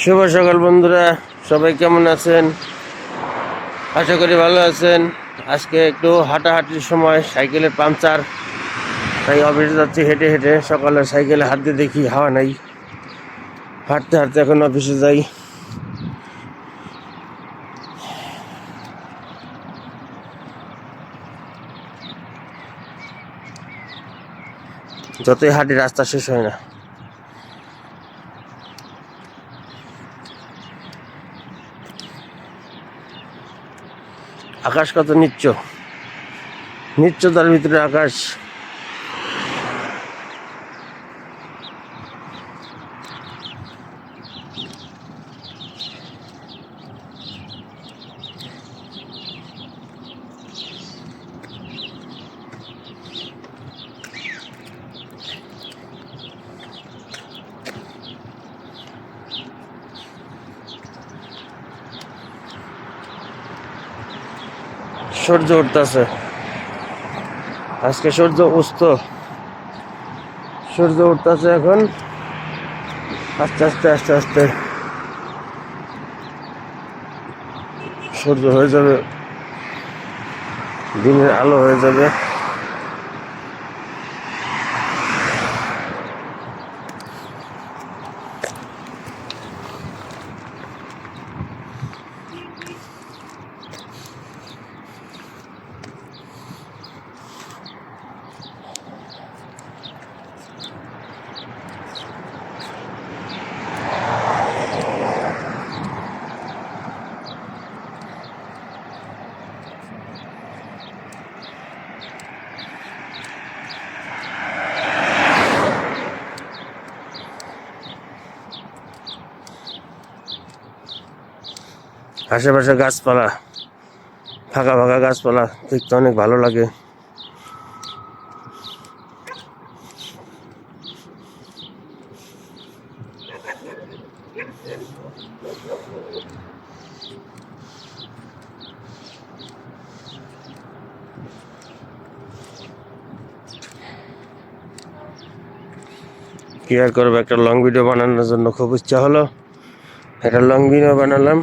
শুভ সকাল বন্ধুরা, সবাই কেমন আছেন? আশা করি ভালো আছেন। আজকে একটু হাঁটাহাঁটির সময়, সাইকেলের পাংচার। তাই অফিসে যাচ্ছি, হেঁটে হেঁটে। সকালে সাইকেলে দিয়ে দেখি, হাওয়া নাই। হাঁটতে হাঁটতে এখন অফিসে যাই। যতই হাঁটি, রাস্তা শেষ হয় না। আকাশ কত নিচ্ছ? নিচ্ছতার ভিতরে আকাশ। সূর্য উঠতেছে। আজকে সূর্য উস্ত সূর্য উঠতেছে এখন। আস্তে আস্তে আস্তে আস্তে। সূর্য হয়ে যাবে। দিনের আলো হয়ে যাবে। আশেপাশে গাছপালা, ফাঁকা ফাঁকা গাছপালা, দেখতে অনেক ভালো লাগে। কি আর করব, একটা লং ভিডিও বানানোর জন্য খুব ইচ্ছা হলো। একটা লং ভিডিও বানালাম।